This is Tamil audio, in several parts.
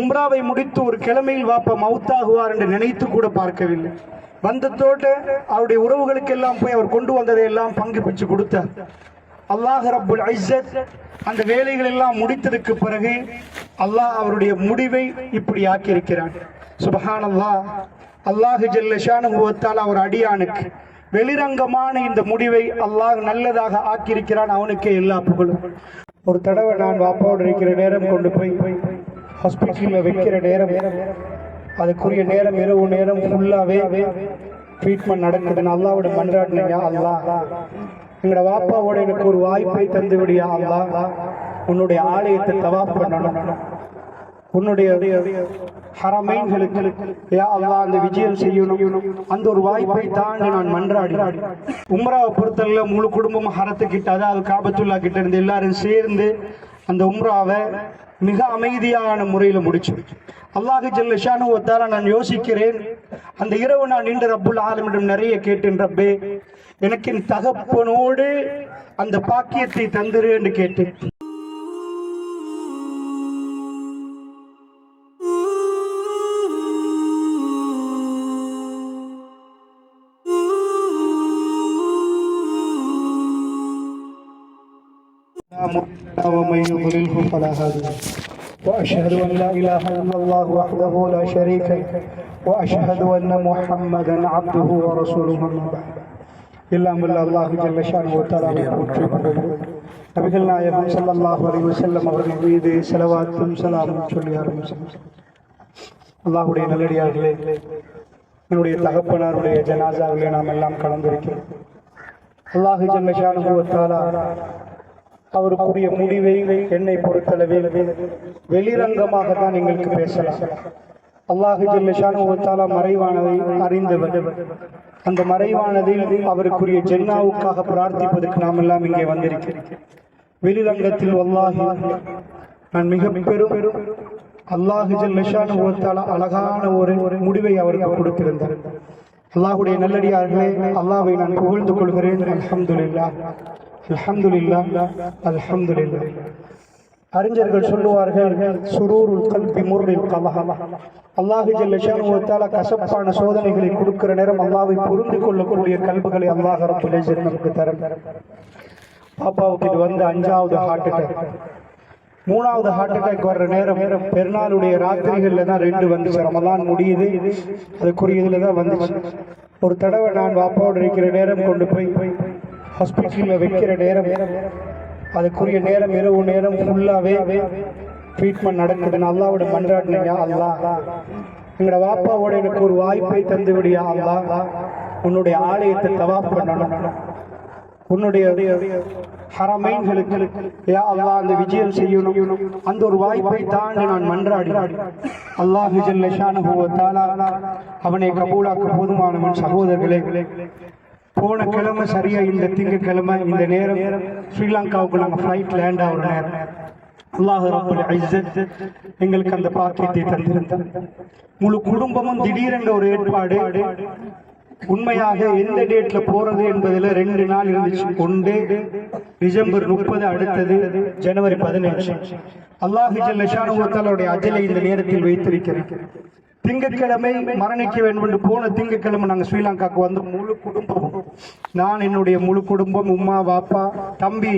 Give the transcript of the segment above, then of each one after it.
உம்ராவை முடித்து ஒரு கிழமையில் வாப்பா மவுத்தாகுவார் என்று நினைத்து கூட பார்க்கவில்லை. வந்ததோடு அவருடைய உறவுகளுக்கெல்லாம் போய் அவர் கொண்டு வந்ததை எல்லாம் பங்கு பிச்சு கொடுத்தார். அல்லாஹ் ரப்புல் ஐசத் அந்த வேலைகள் எல்லாம் முடித்ததுக்கு பிறகு அல்லாஹ் அவருடைய முடிவை இப்படி ஆக்கியிருக்கிறான். சுபஹான் அல்லாஹ் அல்லாஹு ஜல்லஷானுவத்தால் அவர் அடியானுக்கு வெளிரங்கமான இந்த முடிவை அல்லாஹ் நல்லதாக ஆக்கியிருக்கிறான். அவனுக்கே எல்லா புகழும். ஒரு தடவை நான் வாப்பாவோடு இருக்கிற நேரம் கொண்டு போய் ஹாஸ்பிட்டலில் வைக்கிற நேரம் அதுக்குரிய நேரம் இரவு நேரம் ஃபுல்லாகவே ட்ரீட்மெண்ட் நடக்குதுன்னு அல்லாவோட மன்றாடினீங்க அல்லா. எங்களோட வாப்பாவோட எனக்கு ஒரு வாய்ப்பை தந்து விடியா அல்லா. உன்னுடைய ஆலயத்தை தவாப் பண்ணணும். உன்னுடைய ஹரமைன்களுக்கு யா அல்லா அந்த விஜயம் செய்யணும். அந்த ஒரு வாய்ப்பை தாண்டி நான் மன்றாடி. உம்ராவை பொறுத்தல முழு குடும்பமும் ஹரத்துக்கிட்ட அதாவது காபத்துல்லா கிட்ட இருந்து எல்லாரும் சேர்ந்து அந்த உம்ராவை மிக அமைதியான முறையில் முடிச்சு. அல்லாஹு ஜல்லஷானு ஒத்தார நான் யோசிக்கிறேன். அந்த இரவு நான் நின்று ரப்புல் ஆலமிடம் நிறைய கேட்டேன் ரப்பே. எனக்கு என் தகப்பனோடு அந்த பாக்கியத்தை தந்துரு என்று கேட்டேன். ومن يضلله فلا هادي له واشهد ان لا اله الا الله وحده لا شريك له واشهد ان محمدا عبده ورسوله اما بعد எல்லாம் வல்ல அல்லாஹு ஜல்ல ஷானு தஆலாவை போற்றி புகழ்கிறேன். நபிகள் நாயகம் ஸல்லல்லாஹு அலைஹி வஸல்லம் அவர்கள் மீது ஸலவாத்தும் ஸலாமும் சொல்லி ஆரம்பிச்சோம் அல்லாஹ்வுடைய நல்லடியார்களே என்னுடைய தகப்பனாருடைய ஜனாசாவிலே நாம் எல்லாம் கலந்திருக்கிறோம் அல்லாஹு ஜல்ல ஷானு தஆலா அவருக்குரிய முடிவை என்னை பொறுத்தளவில் வெளிரங்கமாக தான் எங்களுக்கு பேசலாம். அல்லாஹு ஜல்லஷானுவத்தாலா மறைவானதை அறிந்தவர். அந்த மறைவானதில் அவருக்குரிய ஜென்னாவுக்காக பிரார்த்திப்பதற்கு நாம் எல்லாம் இங்கே வந்திருக்கிறேன் வெளிரங்கத்தில் வல்லாஹி நான் மிக பெரும் அல்லாஹு ஜல்லஷானுவத்தாலா அழகான ஒரு ஒரு முடிவை அவருக்கு கொடுத்திருந்தார். அல்லாஹுடைய நல்லடியார்களே அல்லாவை நான் புகழ்ந்து கொள்கிறேன். அல்ஹம்துலில்லாஹ். அல்ஹம்துலில்லாஹ் அல்ஹம்துலில்லாஹ் அறிஞர்கள் சொல்லுவார்கள் சுரூருல் கல்வி முர்ரில் கலஹம் அல்லாஹு ஜல்ல கசப்பான சோதனைகளை கொடுக்கிற நேரம் அல்லாவை புரிந்து கொள்ளக்கூடிய கல்புகளை அல்லாஹ் ரப்பல் நமக்கு தரும். பாப்பாவுக்கு இது வந்து அஞ்சாவது ஹார்ட் அட்டாக் மூணாவது ஹார்ட் அட்டாக் வர்ற நேரம் பெருநாளுடைய ராத்திரிகள்ல தான் ரெண்டு வந்துச்சு. ரமலான் முடியுது அதுக்குரிய இதுல தான் வந்து ஒரு தடவை நான் பாப்பாவோட இருக்கிற நேரம் கொண்டு போய் போய் ஹாஸ்பிட்டலில் வைக்கிற நேரம் அதுக்குரிய நேரம் இரவு நேரம் ஃபுல்லாகவே ட்ரீட்மெண்ட் நடக்குதுன்னு அல்லாவோட மன்றாடினீங்க அல்லாஹ். எங்களோட வாப்பாவோட எனக்கு ஒரு வாய்ப்பை தந்து விடியா அல்லாஹ். உன்னுடைய ஆலயத்தை தவாப் பண்ணணும். உன்னுடைய ஹரமைன்களுக்கு யா அல்லா அந்த விஜயம் செய்யணும். அந்த ஒரு வாய்ப்பை தாண்டி நான் மன்றாடி அல்லாஹு ஜல்ல அவனை கபூலாக்க போதுமானவன் சகோதரர்களே. போன கிழமை சரியா இந்த திங்கக்கிழமை இந்த நேரம் ஸ்ரீலங்காவுக்கு நாங்கள் ஃப்ளைட் லேண்ட் ஆகிற நேரம். அல்லாஹ் ரப்பல் இஸ்ஸத் எங்களுக்கு அந்த பாக்கியத்தை தந்திருந்தார். முழு குடும்பமும் திடீரென்ற ஒரு ஏற்பாடு. உண்மையாக எந்த டேட்ல போறது என்பதுல ரெண்டு நாள் இருந்துச்சு. ஒன்று டிசம்பர் முப்பது அடுத்தது ஜனவரி பதினஞ்சு. அல்லாஹு ஜல்லஷானுடைய அஜலை இந்த நேரத்தில் வைத்திருக்கிறேன் திங்கட்கிழமை மரணிக்க வேண்டும் என்று போன திங்கட்கிழமை நாங்கள் ஸ்ரீலங்காவுக்கு வந்து முழு குடும்பம் நான் என்னுடைய முழு குடும்பம் உம்மா பாப்பா தம்பி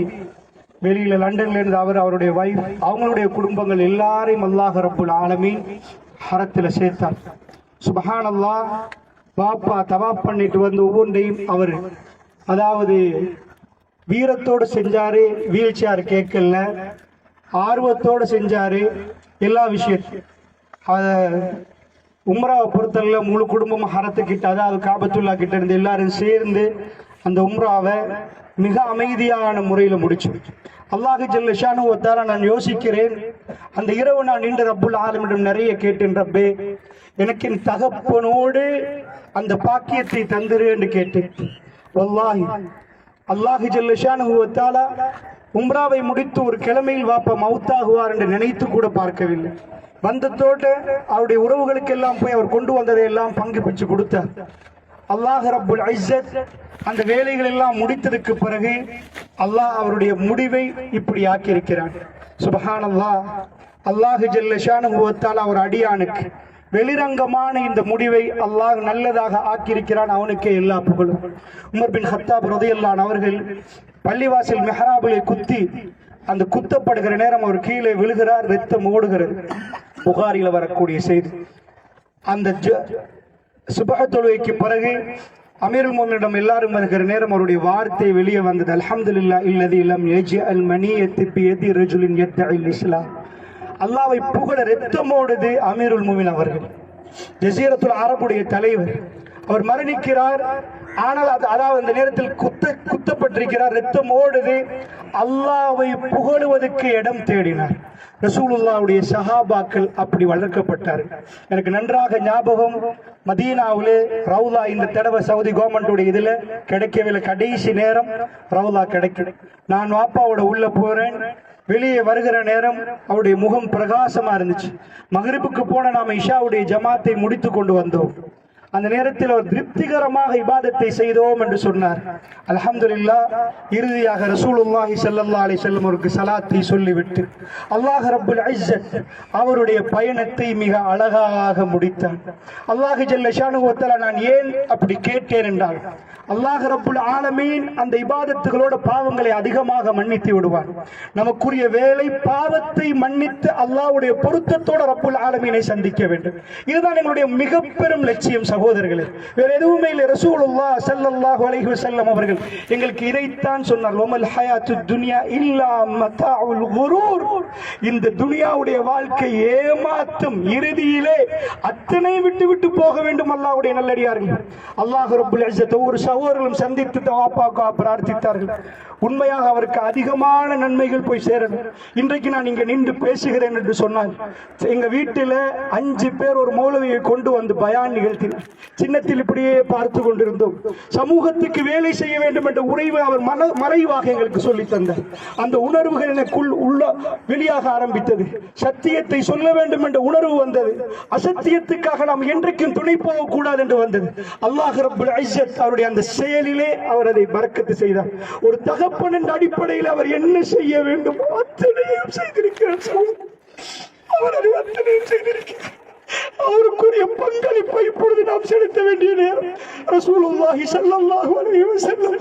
வெளியில லண்டன்ல இருந்து அவர் அவருடைய வைஃப் அவங்களுடைய குடும்பங்கள் எல்லாரையும் அல்லாஹ் ரப்புல் ஆலமீன் ஹரத்தில் சேர்த்தார். சுபஹானல்லா பாப்பா தவா பண்ணிட்டு வந்து ஒவ்வொன்றையும் அவர் அதாவது வீரத்தோடு செஞ்சாரு வீல் சேர் கேட்கல ஆர்வத்தோடு செஞ்சாரு எல்லா விஷயத்தையும். அதை உம்ராவை பொறுத்தல முழு குடும்பம் ஹரத்துக்கிட்ட அதாவது காபத்துல்லா கிட்ட இருந்து எல்லாரும் சேர்ந்து அந்த உம்ராவை மிக அமைதியான முறையில் முடிச்சு. அல்லாஹு ஜல்ல ஷானு ஒத்தார நான் யோசிக்கிறேன் அந்த இரவு நான் நின்று ரப்புல் ஆலமிடம் நிறைய கேட்டேன் ரப்பே எனக்கு என் தகப்பனோடு அந்த பாக்கியத்தை தந்துரு என்று கேட்டேன். வல்லாஹி அல்லாஹு ஜல்லஷானு ஒத்தாலா உம்ராவை முடித்து ஒரு கிழமையில் வாப்பா மவுத்தாகுவார் என்று நினைத்து கூட பார்க்கவில்லை. வந்ததோடு அவருடைய உறவுகளுக்கெல்லாம் போய் அவர் கொண்டு வந்ததை எல்லாம் பங்கு பெற்று கொடுத்தார். அல்லாஹ் ரபுல் ஐசத் அந்த வேலைகள் எல்லாம் முடித்ததுக்கு பிறகு அல்லாஹ் அவருடைய முடிவை இப்படி ஆக்கியிருக்கிறான். சுபஹான் அல்லாஹ் அல்லாஹு ஜல்லஷானுவத்தால் அவர் அடியானுக்கு வெளிரங்கமான இந்த முடிவை அல்லாஹ் நல்லதாக ஆக்கியிருக்கிறான் அவனுக்கே எல்லா புகழும். உமர் பின் ஹத்தாப் ரதையல்லான் அவர்கள் பள்ளிவாசல் மெஹராபிலே குத்தி அந்த குத்தப்படுகிற நேரம் அவர் கீழே விழுகிறார் ரத்தம் ஓடுகிறது. புகாரில் வரக்கூடிய செய்தி. அந்த ஜ- தொழுகைக்கு பிறகு அமீர் மோமினிடம் எல்லாரும் வருகிற நேரம் அவருடைய வார்த்தை வெளியே வந்தது. அல்ஹம்துலில்லாஹ் இல்லதி லம் யஜ்அல் மனியத்தி பியதி ரஜுலின் யத்தஇல் இஸ்லாம் அல்லாவை புகழ ரத்தமோடுது அமீருல் மோமின் அவர்கள். ஜசீரத்துல் அரபுடைய தலைவர். அவர் மரணிக்கிறார். ஆனால் அது அதாவது அந்த நேரத்தில் குத்த குத்தப்பட்டிருக்கிறார் ரத்தம் ஓடுது. அல்லாவை புகழுவதற்கு இடம் தேடினார். ரசூலுல்லாவுடைய சஹாபாக்கள் அப்படி வளர்க்கப்பட்டார். எனக்கு நன்றாக ஞாபகம் மதீனாவில் ரவுலா இந்த தடவை சவுதி கவர்மெண்டோட இதில் கிடைக்கவில்லை. கடைசி நேரம் ரவுலா கிடைக்கல. நான் வாப்பாவோட உள்ள போறேன். வெளியே வருகிற நேரம் அவருடைய முகம் பிரகாசமாக இருந்துச்சு. மகரிப்புக்கு போன நாம இஷாவுடைய ஜமாத்தை முடித்து கொண்டு வந்தோம். அந்த நேரத்தில் அவர் திருப்திகரமாக இபாதத்தை செய்தோம் என்று சொன்னார். அல்ஹம்துலில்லாஹ் இறுதியாக ரசூலுல்லாஹி ஸல்லல்லாஹு அலி வஸல்லம் அவருக்கு சலாத்தை சொல்லிவிட்டு அல்லாஹ் ரப்புல் ஐசத் அவருடைய பயணத்தை மிக அழகாக முடித்தார். அல்லாஹு ஜல்ல ஷானுஹு நான் ஏன் அப்படி கேட்டேன் என்றால் அல்லாஹ் ரப்புல் ஆலமீன் அந்த இபாதத்துகளோட பாவங்களை அதிகமாக மன்னித்து விடுவார். நமக்குரிய வேலை பாவத்தை மன்னித்து அல்லாஹ்வுடைய பொருத்தத்தோட ரப்புல் ஆலமீனை சந்திக்க வேண்டும். இதுதான் எங்களுடைய மிக பெரும் லட்சியம் சகோதரர்களே வேற எதுவுமே இல்லை. ரசூலுல்லா சல்லல்லாஹு அலைஹி வஸல்லம் அவர்கள் எங்களுக்கு இதைத்தான் சொன்னார். வமல் ஹயாத்து துன்யா இல்லா மத்தாஉல் குரூர். இந்த துனியாவுடைய வாழ்க்கை ஏமாத்தும் இறுதியிலே அத்தனை விட்டு விட்டு போக வேண்டும் அல்லாஹ்வுடைய நல்லடியார்கள். அல்லாஹ் ரப்புல் இஸ்ஸத் ஒவ்வொரு சகோதரர்களும் சந்தித்து தவாப்பாக்கா பிரார்த்தித்தார்கள். உண்மையாக அவருக்கு அதிகமான நன்மைகள் போய் சேரணும் இன்றைக்கு நான் இங்க நின்று பேசுகிறேன் என்று சொன்னால் எங்க வீட்டில் அஞ்சு பேர் ஒரு மௌலவியை கொண்டு வந்து பயான் நிகழ்த்தினார். சின்னத்தில் இப்படியே பார்த்து கொண்டிருந்தோம். சமூகத்துக்கு வேலை செய்ய வேண்டும் என்ற உறைவு அவர் மன மறைவாக எங்களுக்கு சொல்லி தந்தார். அந்த உணர்வுகள் எனக்குள் உள்ள வெளியாக ஆரம்பித்தது. சத்தியத்தை சொல்ல வேண்டும் என்ற உணர்வு வந்தது. அசத்தியத்துக்காக நாம் என்றைக்கும் துணை போகக்கூடாது என்று வந்தது. அல்லாஹ் ரபுல் ஐசத் அவருடைய அந்த செயலிலே அவர் அதை பறக்கத்து செய்தார். ஒரு தகப்பன் என்ற அடிப்படையில் அவர் என்ன செய்ய வேண்டும் அத்தனையும் செய்திருக்கிறார். அவர் அதை அத்தனையும் செய்திருக்கிறார். அவருக்குரிய பங்களிப்பை இப்பொழுது நாம் செலுத்த வேண்டிய நேரம். ரசூலுல்லாஹி ஸல்லல்லாஹு அலைஹி வஸல்லம்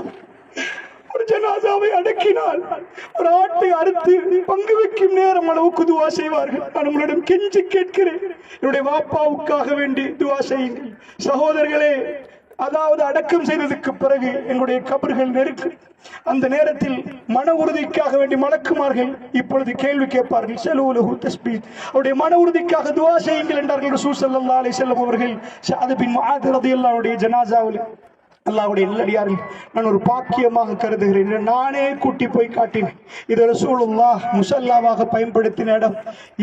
ஒரு ஜனாதாவை அடக்கினால் ஒரு ஆட்டை அறுத்து பங்கு வைக்கும் நேரம் அளவுக்கு துவா செய்வார்கள். நான் உங்களிடம் கெஞ்சி கேட்கிறேன். என்னுடைய வாப்பாவுக்காக வேண்டி துவா செய்யுங்கள். சகோதரர்களே அதாவது அடக்கம் செய்ததுக்கு பிறகு எங்களுடைய கபர்கள் நெருக்கு அந்த நேரத்தில் மன உறுதிக்காக வேண்டி மலக்குமார்கள் இப்பொழுது கேள்வி கேட்பார்கள் செலவுலகு தஸ்பி அவருடைய மன உறுதிக்காக துவா செய்யுங்கள் என்றார்கள் ரசூல் ஸல்லல்லாஹு அலைஹி வஸல்லம் அவர்கள். ஷாது பின் முஆத் ரலியல்லாஹு அன்ஹுடைய ஜனாசாவில் அல்லாவுடைய நல்லடியார்கள் நான் ஒரு பாக்கியமாக கருதுகிறேன். நானே கூட்டி போய் காட்டினேன். இது ரசூலுல்லா முசல்லாவாக பயன்படுத்தின இடம்.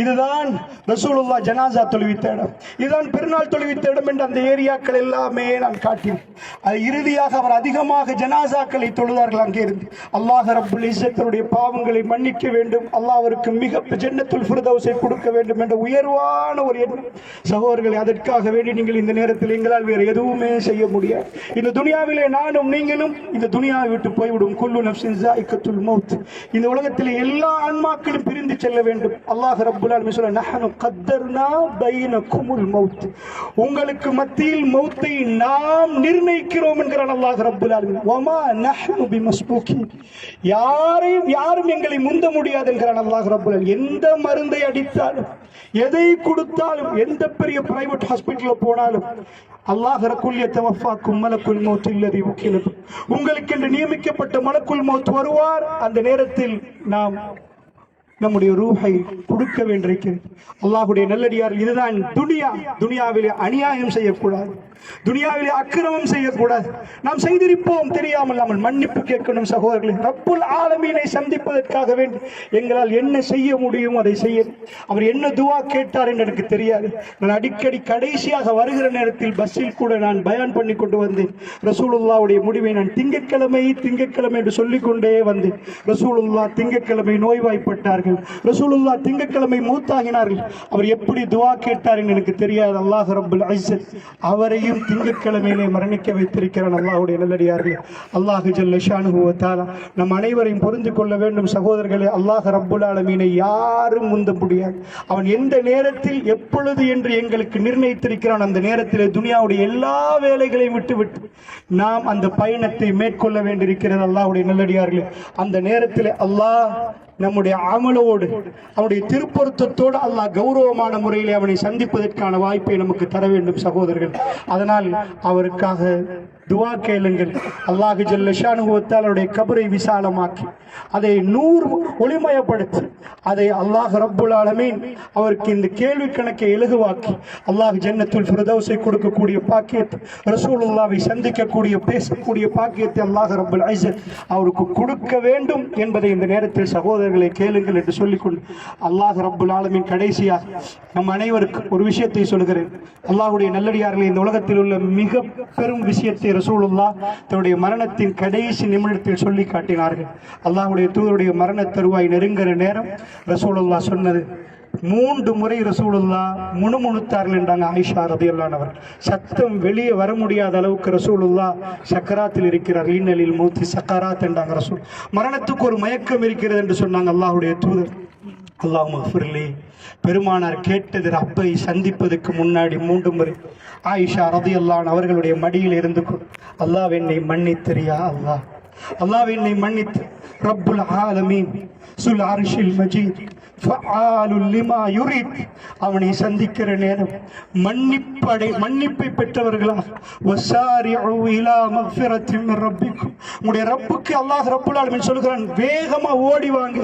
இதுதான் ரசூலுல்லா ஜனாசா தொழுவித்த இடம். இதுதான் பெருநாள் தொழுவித்த இடம் என்று அந்த ஏரியாக்கள் எல்லாமே நான் காட்டினேன். அது இறுதியாக அவர் அதிகமாக ஜனாசாக்களை தொழுதார்கள் அங்கே இருந்து அல்லாஹ் ரபுல் இசத்தருடைய பாவங்களை மன்னிக்க வேண்டும். அல்லாஹ் அவருக்கு மிக ஜென்னத்துல் ஃபிர்தௌஸை கொடுக்க வேண்டும் என்ற உயர்வான ஒரு எண்ணம். சகோதரர்களை அதற்காக வேண்டி நீங்கள் இந்த நேரத்தில் எங்களால் வேறு எதுவுமே செய்ய முடியாது. இந்த துனியாவிலே நானும் நீங்களும் இந்த துனியாவை விட்டு போய்விடும். குல்லு நப்சின் ஜாயிக்கத்துல் மௌத். இந்த உலகத்தில் எல்லா ஆன்மாக்களும் பிரிந்து செல்ல வேண்டும். அல்லாஹ் ரப்புல் ஆலமீன் சொல்ல நஹனு கத்தர்னா பைனகுமுல் மௌத். உங்களுக்கு மத்தியில் மௌத்தை நாம் நிர்ணயிக்கிறோம் என்கிறான் அல்லாஹ் ரப்புல் ஆலமீன். வமா நஹனு பிமஸ்பூகின் யாரையும் யாரும் எங்களை முந்த முடியாது என்கிறான் அல்லாஹ் ரப்புல் எந்த மருந்தை அடித்தாலும் எதை கொடுத்தாலும் எந்த பெரிய பிரைவேட் ஹாஸ்பிட்டல்ல போனாலும் அல்லாஹ் ரக்குல் யத்தவஃபாக்கும் மலக்குல் மௌத் இல்லதி உக்கிலது. உங்களுக்கு என்று நியமிக்கப்பட்ட மலக்குல் மௌத் வருவார். அந்த நேரத்தில் நாம் நம்முடைய ரூஹை கொடுக்க வேண்டியிருக்கிறது. அல்லாஹுடைய நல்லடியார் இதுதான் துனியா. துனியாவிலே அநியாயம் செய்யக்கூடாது. துனியாவிலே அக்கிரமம் செய்யக்கூடாது. நாம் செய்திருப்போம் தெரியாமல் நாம் மன்னிப்பு கேட்கணும் சகோதரர்களே. ரப்புல் ஆலமீனை சந்திப்பதற்காக வேண்டி எங்களால் என்ன செய்ய முடியும் அதை செய்ய. அவர் என்ன துவா கேட்டார் என்று எனக்கு தெரியாது. நான் அடிக்கடி கடைசியாக வருகிற நேரத்தில் பஸ்ஸில் கூட நான் பயான் பண்ணி கொண்டு வந்தேன். ரசூலுல்லாவுடைய முடிவை நான் திங்கட்கிழமை திங்கட்கிழமை என்று சொல்லிக்கொண்டே வந்தேன். ரசூலுல்லா திங்கட்கிழமை நோய்வாய்ப்பட்டார்கள். ரசூலுல்லா திங்கட்கிழமை மூத்தாகினார்கள். அவர் எப்படி துவா கேட்டார் என்று எனக்கு தெரியாது. அல்லாஹ் ரபுல் இஸ்ஸத் அவரை எல்லோரையும் திங்கட்கிழமையிலே மரணிக்க வைத்திருக்கிறான் அல்லாஹுடைய நல்லடியார்கள். அல்லாஹு ஜல்ல நம் அனைவரையும் புரிந்து கொள்ள வேண்டும் சகோதரர்களே. அல்லாஹ் ரப்புல் ஆலமீனை யாரும் முந்த முடியாது. அவன் எந்த நேரத்தில் எப்பொழுது என்று எங்களுக்கு நிர்ணயித்திருக்கிறான் அந்த நேரத்திலே துனியாவுடைய எல்லா வேலைகளையும் விட்டுவிட்டு நாம் அந்த பயணத்தை மேற்கொள்ள வேண்டியிருக்கிறது அல்லாஹ்வுடைய நல்லடியார்களே. அந்த நேரத்தில் அல்லாஹ் நம்முடைய அமலோடு அவனுடைய திருப்பொருத்தத்தோடு அல்லாஹ் கௌரவமான முறையில் அவனை சந்திப்பதற்கான வாய்ப்பை நமக்கு தர வேண்டும் சகோதரர்கள். அதனால் அவருக்காக துவா கேளுங்கள். அல்லாஹு ஜல்லஷானுவத்தால் அவருடைய கபரை விசாலமாக்கி அதை நூறு ஒளிமயப்படுத்தி அதை அல்லாஹ் ரப்புல் ஆலமீன் அவருக்கு இந்த கேள்வி கணக்கை இலகுவாக்கி அல்லாஹ் ஜன்னத்துல் ஃபிரதௌஸை கொடுக்கக்கூடிய பாக்கியத்தை ரசூலுல்லாவை சந்திக்கக்கூடிய பேசக்கூடிய பாக்கியத்தை அல்லாஹ் ரப்புல் ஐசத் அவருக்கு கொடுக்க வேண்டும் என்பதை இந்த நேரத்தில் சகோதரர்களை கேளுங்கள் என்று சொல்லிக்கொண்டு அல்லாஹ் ரப்புல் ஆலமீன் கடைசியாக நம் அனைவருக்கும் ஒரு விஷயத்தை சொல்கிறேன் அல்லாஹுடைய நல்லடியார்களை இந்த உலகத்தில் உள்ள மிக பெரும் விஷயத்தை ரசூலுல்லா தன்னுடைய மரணத்தின் கடைசி நிமிடத்தில் சொல்லி காட்டினார்கள். அல்லாஹுடைய தூதருடைய மரண தருவாய் நெருங்குற நேரம் ரசூலுல்லா சொன்னது. மூன்று முறை ரசூலுல்லா முணுமுணுத்தார்கள் என்றாங்க ஆயிஷா ரதியல்லானவர் சத்தம் வெளியே வர முடியாத அளவுக்கு ரசூலுல்லா சக்கராத்தில் இருக்கிறார். ஈனலில் மூத்தி சக்கராத் என்றாங்க ரசூல். மரணத்துக்கு ஒரு மயக்கம் இருக்கிறது என்று சொன்னாங்க அல்லாஹுடைய தூதர். அல்லாஹ் மஃபுர்லி பெருமானார் கேட்டது ரப்பை சந்திப்பதற்கு முன்னாடி மூன்று முறை ஆயிஷா ரதியல்லான் அவர்களுடைய மடியில் இருந்து அல்லாஹ் என்னை மன்னித்திரியா அல்லாஹ். அல்லாஹ் என்னை மன்னித்து. ரப்புல் ஆலமீன். சுல் அரிஷில் மஜீத். அவனை சந்திக்கிற நேரம். மன்னிப்படை மன்னிப்பை பெற்றவர்களா? உங்களுடைய ரப்புக்கு அல்லாஹ் ரப்புல் சொல்லுகிறான் சொல்கிறான் வேகமா ஓடி வாங்க.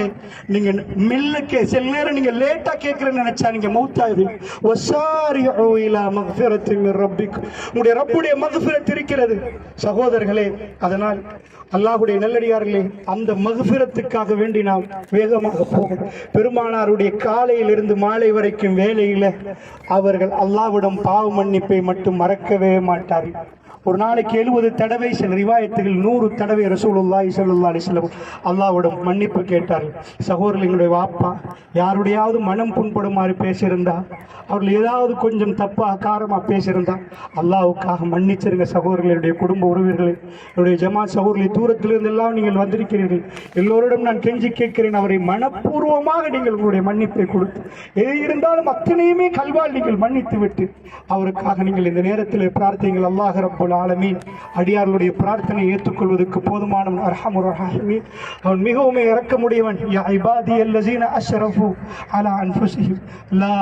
நீங்க மெல்ல கே சில நேரம் நீங்க லேட்டா கேட்கிறேன்னு நினைச்சா நீங்க மௌத்தாயிரு. ஒசாரி ஓயிலா மக்ஃபிரத்தின் மின் ரப்பிக்கும். உங்களுடைய ரப்புடைய மகஃபிரத் இருக்கிறது. சகோதரர்களே அதனால் அல்லாஹுடைய நல்லடியார்களே அந்த மகஃபிரத்துக்காக வேண்டி நாம் வேகமாக பெருமாள் பெருமானாருடைய காலையிலிருந்து மாலை வரைக்கும் வேலையில அவர்கள் அல்லாஹ்விடம் பாவ மன்னிப்பை மட்டும் மறக்கவே மாட்டார்கள். ஒரு நாளைக்கு எழுபது தடவை சில ரிவாயத்துகள் நூறு தடவை ரசூலுல்லா இசலுல்லா அலைஹி அல்லாவோட அல்லாஹ்விடம் மன்னிப்பு கேட்டார்கள் சகோதரர்களுடைய வாப்பா யாருடையாவது மனம் புண்படுமாறு பேசியிருந்தா அவர்கள் ஏதாவது கொஞ்சம் தப்பாக காரமாக பேசியிருந்தா அல்லாவுக்காக மன்னிச்சிருங்க சகோதரர்களுடைய குடும்ப உறவினர்களை என்னுடைய ஜமாத் சகோதரி தூரத்திலிருந்து எல்லாம் நீங்கள் வந்திருக்கிறீர்கள். எல்லோரிடம் நான் கெஞ்சி கேட்கிறேன் அவரை மனப்பூர்வமாக நீங்கள் உங்களுடைய மன்னிப்பை கொடுத்து எது இருந்தாலும் அத்தனையுமே கல்வால் நீங்கள் மன்னித்து விட்டு அவருக்காக நீங்கள் இந்த நேரத்தில் பிரார்த்தைகள் அல்லாஹ் ரப்புல் ரபுல் ஆலமீன். அடியார்களுடைய பிரார்த்தனை ஏற்றுக்கொள்வதற்கு போதுமானவன் அர்ஹமுர் ரஹீம் அவன் மிகவும் இறக்கமுடையவன் யா இபாதி அல்லஸீன அஷ்ரஃபு அலா அன்ஃபுஸிஹிம். லா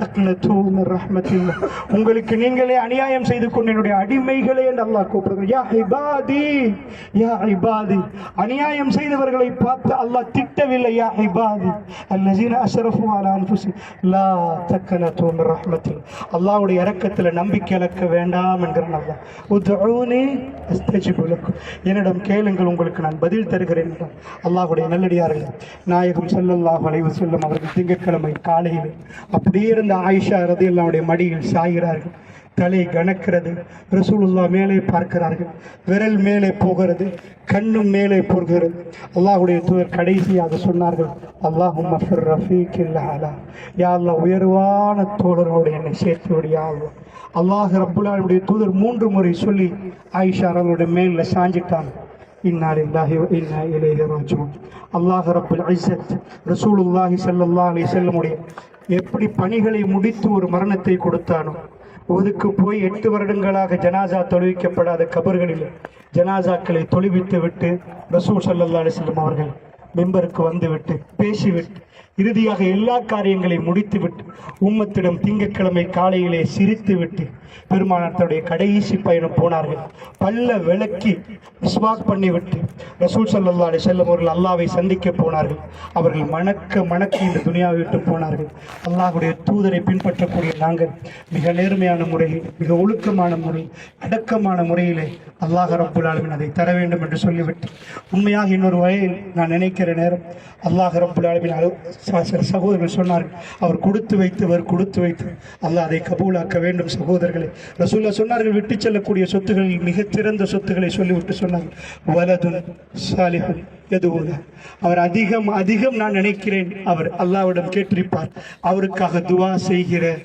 தக்னது மின் ரஹ்மத்தில்லாஹ் உங்களுக்கு நீங்களே அநியாயம் செய்து கொண்டு என்னுடைய அடிமைகளே என்று அல்லாஹ் கூப்பிடுகிறார் யா இபாதி யா இபாதி. அநியாயம் செய்தவர்களை பார்த்து அல்லாஹ் திட்டவில்லை. யா இபாதி. அல்லஸீன அஷ்ரஃபு அலா அன்ஃபுஸிஹிம். லா தக்னது மின் ரஹ்மத்தில்லாஹ் அல்லாஹ்வுடைய இறக்கத்தில் நம்பிக்கை இழக்க வேண்டாம் என்கிறான் அல்லாஹ். என்னிடம் கேளுங்கள் உங்களுக்கு நான் பதில் தருகிறேன் அல்லாஹுடைய அல்லாஹ்வுடைய நல்லடியார்கள் நாயகம் செல்லல்லாஹ் அலைஹி செல்லும் அவர்கள் திங்கட்கிழமை காலையில் அப்படியே இருந்த ஆயிஷா ரதியல்லாவுடைய மடியில் சாய்கிறார்கள் தலை கணக்கிறது. ரசூலுல்லா மேலே பார்க்கிறார்கள். விரல் மேலே போகிறது. கண்ணும் மேலே போகிறது. அல்லாஹுடைய தூதர் கடைசியாக சொன்னார்கள் அல்லாஹும் ரஃபீக்கில் யா அல்லாஹ் உயர்வான தோழர்களோடு என்னை சேர்த்து விடியா அல்லாஹ். அல்லாஹ் ரப்புல்லாவுடைய தூதர் மூன்று முறை சொல்லி ஆயிஷா அவர்களுடைய மேலில் சாஞ்சிட்டாங்க இன்னா லில்லாஹி இன்னா இலைஹி ராஜிஊன். அல்லாஹ் ரப்புல் இஸ்ஸத் ரசூலுல்லாஹி ஸல்லல்லாஹு அலைஹி வஸல்லமுடைய எப்படி பணிகளை முடித்து ஒரு மரணத்தை கொடுத்தானோ ஒதுக்கு போய் எட்டு வருடங்களாக ஜனாசா தொழுவிக்கப்படாத கபர்களில் ஜனாசாக்களை தொழுவித்து விட்டு ரசூல் ஸல்லல்லாஹு அலிஸ்லம் அவர்கள் மெம்பருக்கு வந்துவிட்டு பேசிவிட்டு இறுதியாக எல்லா காரியங்களையும் முடித்துவிட்டு உம்மத்திடம் திங்கட்கிழமை காலையிலே சிரித்துவிட்டு பெருமானத்தோடைய கடைசி பயணம் போனார்கள். பல்ல விளக்கி விஸ்வாக் பண்ணிவிட்டு ரசூல் சல்லல்லா அலி செல்லம் அவர்கள் அல்லாவை சந்திக்க போனார்கள். அவர்கள் மணக்க மணக்க இந்த துணியாவை விட்டு போனார்கள். அல்லாஹுடைய தூதரை பின்பற்றக்கூடிய நாங்கள் மிக நேர்மையான முறையில் மிக ஒழுக்கமான முறை அடக்கமான முறையிலே அல்லாஹ் ரப்புல் அதை தர வேண்டும் என்று சொல்லிவிட்டு உண்மையாக இன்னொரு வகையில் நான் நினைக்கிற நேரம் அல்லாஹ் ரப்புல் ஆலமீன் சில சகோதரர்கள் சொன்னார்கள். அவர் கொடுத்து வைத்தவர் கொடுத்து வைத்து அல்லாஹ் அதை கபூலாக்க வேண்டும் சகோதரர்களே. ரசூல்லா சொன்னார்கள் விட்டு செல்லக்கூடிய சொத்துகளில் மிகச்சிறந்த சொத்துக்களை சொல்லிவிட்டு சொன்னார்கள். வலதுன் சாலிஹன் எதுவும் அவர் அதிகம் அதிகம் நான் நினைக்கிறேன். அவர் அல்லாவிடம் கேட்டிருப்பார். அவருக்காக துவா செய்கிற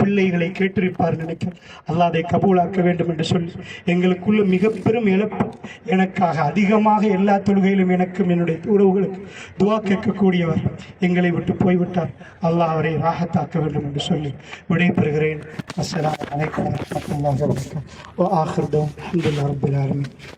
பிள்ளைகளை கேட்டிருப்பார் நினைக்கிறேன் அல்லாஹ் அதை கபூலாக்க வேண்டும் என்று சொல்லி எங்களுக்குள்ள மிக பெரும் இழப்பு எனக்காக அதிகமாக எல்லா தொழுகையிலும் எனக்கும் என்னுடைய உறவுகளுக்கு துவா கேட்கக்கூடியவர் எங்களை விட்டு போய்விட்டார். அல்லாஹ் அவரை ராகத்தாக்க வேண்டும் என்று சொல்லி விடைபெறுகிறேன். அஸ்லாம் அலைக்கும் வரஹ்மத்துல்லாஹி வபரகாத்துஹு. வ ஆஹிர் தௌன்